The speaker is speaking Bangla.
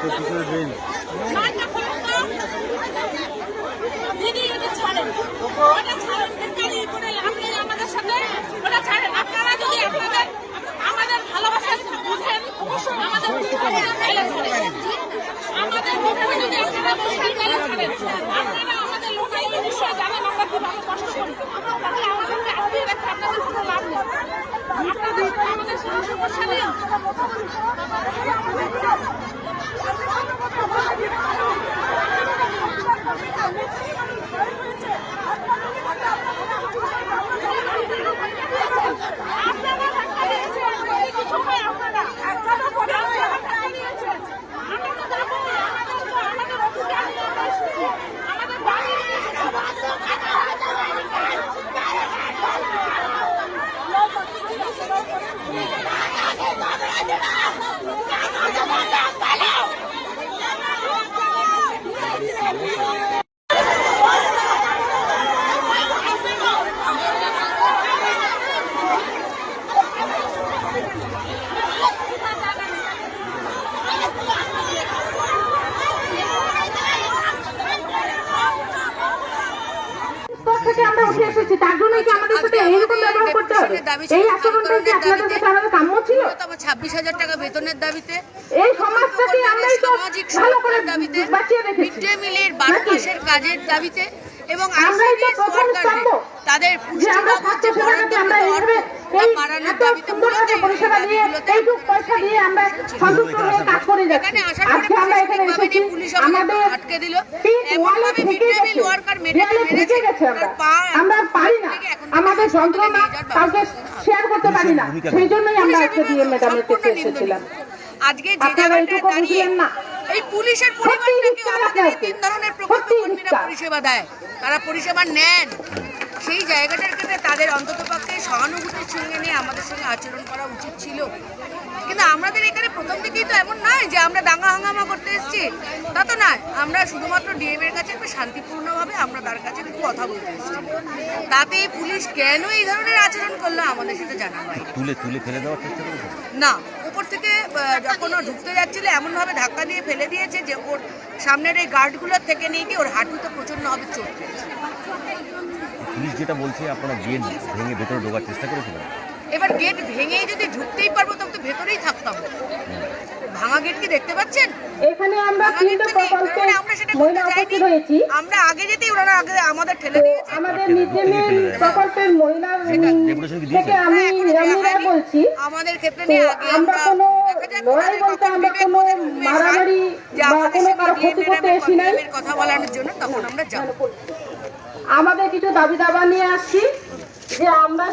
পঁচিশের দিন দিদি ছাড়েন। ছাড়েন বেকারি করে লাভ নেই আমাদের সাথে ওটা ছাড়েন আপনারা যদি আপনাদের আমাদের ভালোবাসা বুঝেন আমাদের বুঝেন তাহলে ছাড়েন আমাদের বুঝেন যদি আপনারা বুঝেন তাহলে ছাড়েন আপনারা আমাদের লোকাইল বিষয়ে জানেন আমরা কীভাবে কষ্ট করি তাহলে আমাদেরকে আটকিয়ে রাখতে আপনাদের কোনো লাভ নেই আপনাদের আমাদের কোনো সমস্যা নেই আপনারা ধাক্কা দিয়েছেন যদি কিছু হয় আপনারা কেন করে আপনারা ধাক্কা দিয়েছেন আমরা তো যাব আমাদের তো আমাদের অধিকার নিয়ে আমরা এসেছি আমাদের দাবি নিয়ে স্তর থেকে আমরা উঠে এসেছি তার জন্য কি আমাদের সাথে এইরকম ব্যবহার করতে হবে? এই আচরণটা কি আপনাদের কাছে আমাদের কাম্য ছিল। ছাব্বিশ হাজার টাকা বেতনের দাবিতে। এই সমাজটাকে আমরাই তো সামাজিক ভালো করে দাবিতে বাঁচিয়ে মিড ডে মিলের বারো মাসের কাজের দাবিতে এবং আমরাই তো প্রথম স্তম্ভ। তাদের যে আমরা পুষ্টি স্বাস্থ্য সেবাটাকে আমরা এইভাবে এই এত সুন্দরভাবে পরিষেবা দিয়ে এইটুকু পয়সা দিয়ে আমরা সন্তুষ্ট হয়ে কাজ করে যাচ্ছি। আজকে আমরা এখানে এসেছি। আমাদের আটকে দিল। ওয়ালে মিল গেছে। গেছে আমরা। পারি না। আমাদের যন্ত্রণা কাউকে শেয়ার করতে পারি না। সেই জন্যই আমরা আজকে দিয়ে ম্যাডামের কাছে এসেছিলাম আজকে যে এইটুকু দাঁড়িয়ে না? এই পুলিশের পরিবারটাকে আমাদের তিন ধরনের প্রকল্প কর্মীরা পরিষেবা দেয়। তারা পরিষেবা নেন। সেই জায়গাটার ক্ষেত্রে তাদের অন্তত পক্ষে সহানুভূতির সঙ্গে নিয়ে আমাদের সঙ্গে আচরণ করা উচিত ছিল। কিন্তু আমাদের এখানে প্রথম থেকেই তো এমন নয় যে আমরা দাঙ্গা হাঙ্গামা করতে এসেছি। তা তো নয়। আমরা শুধুমাত্র ডিএম এর কাছে একটু শান্তিপূর্ণভাবে আমরা তার কাছে একটু কথা বলতে এসেছি। তাতে পুলিশ কেন এই ধরনের আচরণ করল আমাদের সেটা জানা তুলে তুলে ফেলে দেওয়ার চেষ্টা না। উপর থেকে যখন ও ঢুকতে যাচ্ছিল এমনভাবে ধাক্কা দিয়ে ফেলে দিয়েছে যে ওর সামনের এই গার্ডগুলোর থেকে নিয়ে গিয়ে ওর হাঁটুতে প্রচণ্ড ভাবে চোট পেয়েছে। পুলিশ যেটা বলছে আপনারা গেট ভেঙে ভেতরে ঢোকার চেষ্টা করেছিলেন? এবার গেট ভেঙেই যদি ঢুকতেই পারব তখন তো ভেতরেই থাকতাম। ভাঙা গেট কি দেখতে পাচ্ছেন? এখানে আমরা তিনটে। প্রকল্পে মহিলা উপস্থিত হয়েছি। আমরা আগে যেতেই ওনারা আগে আমাদের ঠেলে দিয়েছে। আমাদের নিচে প্রকল্পের কি থেকে আমি এখনও দেওয়া রমিরা হয়নি। বলছি আমাদের ক্ষেত্রে নিয়ে আগে আমরা কোনো লড়াই বলতে আমরা কোনো মারামারি বা কোনো কারও ক্ষতি করতে এসি নাই। কথা বলানোর জন্য তখন আমরা যাব। আমাদের কিছু দাবি দাবা নিয়ে আসছি যে আমরা